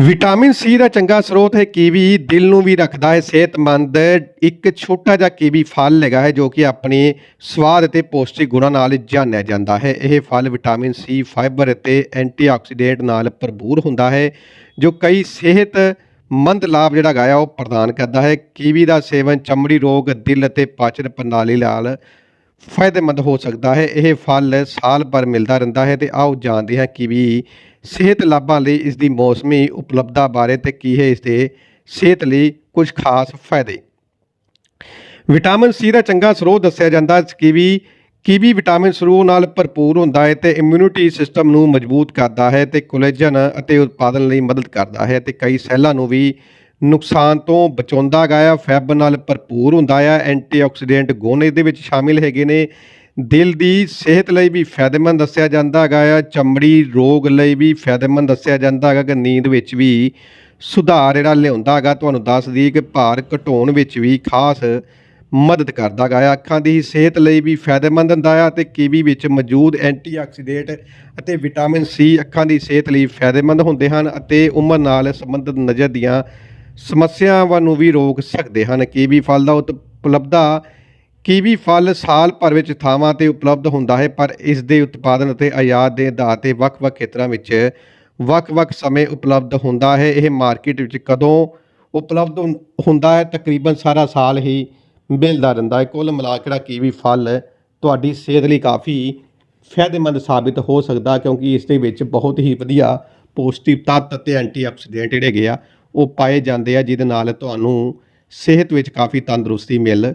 Vitamin C ਦਾ ਚੰਗਾ ਸਰੋਤ ਹੈ ਕੀਵੀ। ਦਿਲ ਨੂੰ ਵੀ ਰੱਖਦਾ ਹੈ, ਸਿਹਤਮੰਦ। ਇੱਕ ਛੋਟਾ ਜਿਹਾ ਕੀਵੀ ਫਲ ਹੈਗਾ ਹੈ, ਜੋ ਕਿ ਆਪਣੇ ਸਵਾਦ ਅਤੇ ਪੌਸ਼ਟਿਕ ਗੁਣਾਂ ਨਾਲ ਜਾਣਿਆ ਜਾਂਦਾ ਹੈ। ਇਹ ਫਲ ਵਿਟਾਮਿਨ ਸੀ, ਫਾਈਬਰ ਅਤੇ ਐਂਟੀਆਕਸੀਡੈਂਟ ਨਾਲ ਭਰਪੂਰ ਹੁੰਦਾ ਹੈ, ਜੋ ਕਈ ਸਿਹਤਮੰਦ ਲਾਭ ਜਿਹੜਾ ਹੈਗਾ ਆ, ਉਹ ਪ੍ਰਦਾਨ ਕਰਦਾ ਹੈ। ਕੀਵੀ ਦਾ ਸੇਵਨ ਚਮੜੀ ਰੋਗ, ਦਿਲ ਅਤੇ ਪਾਚਨ ਪ੍ਰਣਾਲੀ ਨਾਲ ਫਾਇਦੇਮੰਦ ਹੋ ਸਕਦਾ ਹੈ। ਇਹ ਫਲ ਸਾਲ ਭਰ ਮਿਲਦਾ ਰਹਿੰਦਾ ਹੈ ਤੇ ਆਓ ਜਾਣਦੇ ਹਾਂ ਕਿ ਵੀ ਸਿਹਤ ਲਾਭਾਂ ਲਈ ਇਸ ਦੀ ਮੌਸਮੀ ਉਪਲਬਧਤਾ ਬਾਰੇ ਤੇ ਕੀ ਹੈ ਇਸ ਦੇ ਸਿਹਤ ਲਈ ਕੁਝ ਖਾਸ ਫਾਇਦੇ। ਵਿਟਾਮਿਨ ਸੀ ਦਾ ਚੰਗਾ ਸਰੋਤ ਦੱਸਿਆ ਜਾਂਦਾ ਹੈ ਕੀਵੀ ਕੀਵੀ ਵਿਟਾਮਿਨ ਸਰੋਤ ਨਾਲ ਭਰਪੂਰ ਹੁੰਦਾ ਹੈ ਤੇ ਇਮਿਊਨਿਟੀ ਸਿਸਟਮ ਨੂੰ ਮਜ਼ਬੂਤ ਕਰਦਾ ਹੈ ਤੇ ਕੋਲੇਜਨ ਅਤੇ ਉਤਪਾਦਨ ਲਈ ਮਦਦ ਕਰਦਾ ਹੈ ਤੇ ਕਈ ਸੈੱਲਾਂ ਨੂੰ ਵੀ ਨੁਕਸਾਨ ਤੋਂ ਬਚਾਉਂਦਾ ਗਿਆ ਫੈਬ ਨਾਲ ਭਰਪੂਰ ਹੁੰਦਾ ਆ, ਐਂਟੀਆਕਸੀਡੈਂਟ ਗੁਣ ਇਹਦੇ ਵਿੱਚ ਸ਼ਾਮਿਲ ਹੈਗੇ ਨੇ। ਦਿਲ ਦੀ ਸਿਹਤ ਲਈ ਵੀ ਫਾਇਦੇਮੰਦ ਦੱਸਿਆ ਜਾਂਦਾ ਹੈਗਾ ਆ, ਚਮੜੀ ਰੋਗ ਲਈ ਵੀ ਫਾਇਦੇਮੰਦ ਦੱਸਿਆ ਜਾਂਦਾ ਹੈਗਾ ਕਿ ਨੀਂਦ ਵਿੱਚ ਵੀ ਸੁਧਾਰ ਜਿਹੜਾ ਲਿਆਉਂਦਾ ਹੈਗਾ। ਤੁਹਾਨੂੰ ਦੱਸ ਦਈਏ ਕਿ ਭਾਰ ਘਟਾਉਣ ਵਿੱਚ ਵੀ ਖਾਸ ਮਦਦ ਕਰਦਾ ਹੈਗਾ ਆ। ਅੱਖਾਂ ਦੀ ਸਿਹਤ ਲਈ ਵੀ ਫਾਇਦੇਮੰਦ ਹੁੰਦਾ ਆ ਤੇ ਕੀਵੀ ਵਿੱਚ ਮੌਜੂਦ ਐਂਟੀਆਕਸੀਡੈਂਟ ਅਤੇ ਵਿਟਾਮਿਨ ਸੀ ਅੱਖਾਂ ਦੀ ਸਿਹਤ ਲਈ ਫਾਇਦੇਮੰਦ ਹੁੰਦੇ ਹਨ ਅਤੇ ਉਮਰ ਨਾਲ ਸੰਬੰਧਿਤ ਨਜ਼ਰ ਦੀਆਂ ਸਮੱਸਿਆਵਾਂ ਨੂੰ ਵੀ ਰੋਕ ਸਕਦੇ ਹਨ। ਕੀਵੀ ਫਲ ਦਾ ਉਪਲਬਧਤਾ ਕੀਵੀ ਫਲ ਸਾਲ ਭਰ ਵਿੱਚ ਥਾਵਾਂ ਤੇ ਉਪਲਬਧ ਹੁੰਦਾ ਹੈ, ਪਰ ਇਸ ਦੇ ਉਤਪਾਦਨ ਅਤੇ ਆਯਾਤ ਦੇ ਆਧਾਰ ਤੇ ਵੱਖ-ਵੱਖ ਖੇਤਰਾਂ ਵਿੱਚ ਵੱਖ-ਵੱਖ ਸਮੇਂ ਉਪਲਬਧ ਹੁੰਦਾ ਹੈ। ਇਹ ਮਾਰਕੀਟ ਵਿੱਚ ਕਦੋਂ ਉਪਲਬਧ ਹੁੰਦਾ ਹੈ, ਤਕਰੀਬਨ ਸਾਰਾ ਸਾਲ ਹੀ ਮਿਲਦਾ ਰਹਿੰਦਾ ਹੈ। ਕੁੱਲ ਮਿਲਾ ਕੇ ਜਿਹੜਾ ਕੀਵੀ ਫਲ ਤੁਹਾਡੀ ਸਿਹਤ ਲਈ ਕਾਫੀ ਫਾਇਦੇਮੰਦ ਸਾਬਿਤ ਹੋ ਸਕਦਾ, ਕਿਉਂਕਿ ਇਸ ਦੇ ਵਿੱਚ ਬਹੁਤ ਹੀ ਵਧੀਆ ਪੌਸ਼ਟਿਕ ਤੱਤ ਅਤੇ ਐਂਟੀਆਕਸੀਡੈਂਟ ਜਿਹੜੇ ਹੈਗੇ ਆ ਉਹ ਪਾਏ ਜਾਂਦੇ ਆ ਜਿਹਦੇ ਨਾਲ ਤੁਹਾਨੂੰ ਸਿਹਤ ਵਿੱਚ ਕਾਫੀ ਤੰਦਰੁਸਤੀ ਮਿਲ